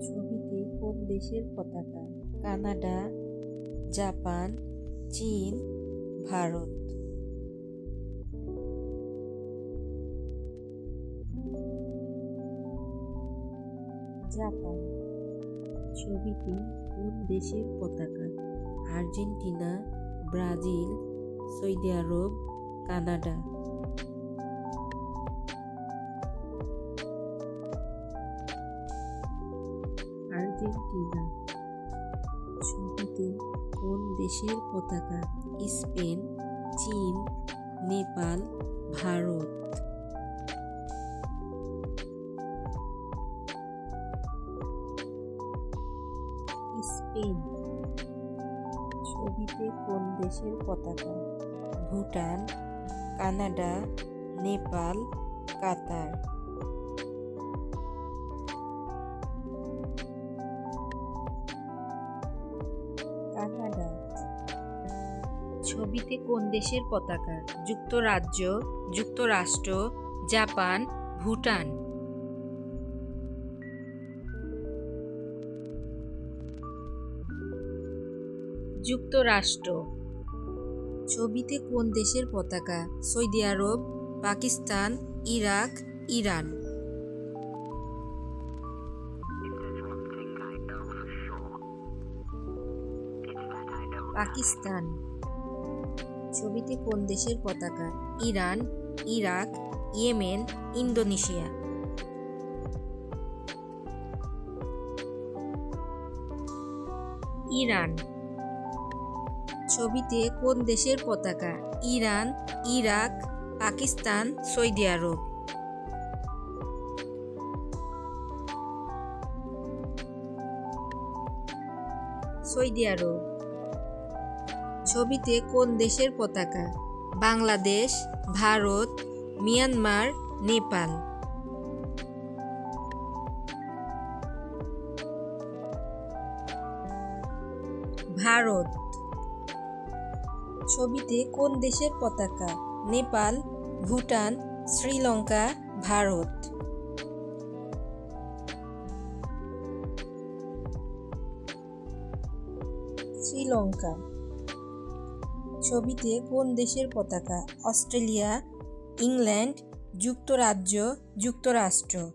ছবিতে কোন দেশের পতাকা? কানাডা, জাপান, চীন, ভারত। জাপান। ছবিতে কোন দেশের পতাকা? Argentina, Brazil, Saudi Arab, Canada. Argentina. ছবিতে কোন দেশের পতাকা? স্পেন, চীন, নেপাল, ভারত। স্পেন। ছবিতে কোন দেশের পতাকা? Bhutan, Canada, Nepal, Qatar. Canada. ছবিতে কোন দেশের পতাকা? যুক্তরাজ্য, যুক্তরাষ্ট্র, জাপান, ভুটান। যুক্তরাষ্ট্র। ছবিতে কোন দেশের পতাকা? Saudi Arab, Pakistan, Iraq, Iran. Pakistan. ছবিতে কোন দেশের পতাকা? Iran, Iraq, Yemen, Indonesia. Iran. ছবিতে কোন দেশের পতাকা? Iran, Iraq, Pakistan, Saudi Arab. Saudi Arab. ছবিতে কোন দেশের পতাকা? বাংলাদেশ, ভারত, মিয়ানমার, নেপাল। ভারত। ছবিতে কোন দেশের পতাকা? নেপাল, ভুটান, শ্রীলঙ্কা, ভারত। শ্রীলঙ্কা। ছবিতে কোন দেশের পতাকা? অস্ট্রেলিয়া ইংল্যান্ড যুক্তরাজ্য যুক্তরাষ্ট্র।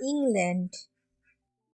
ইংল্যান্ড।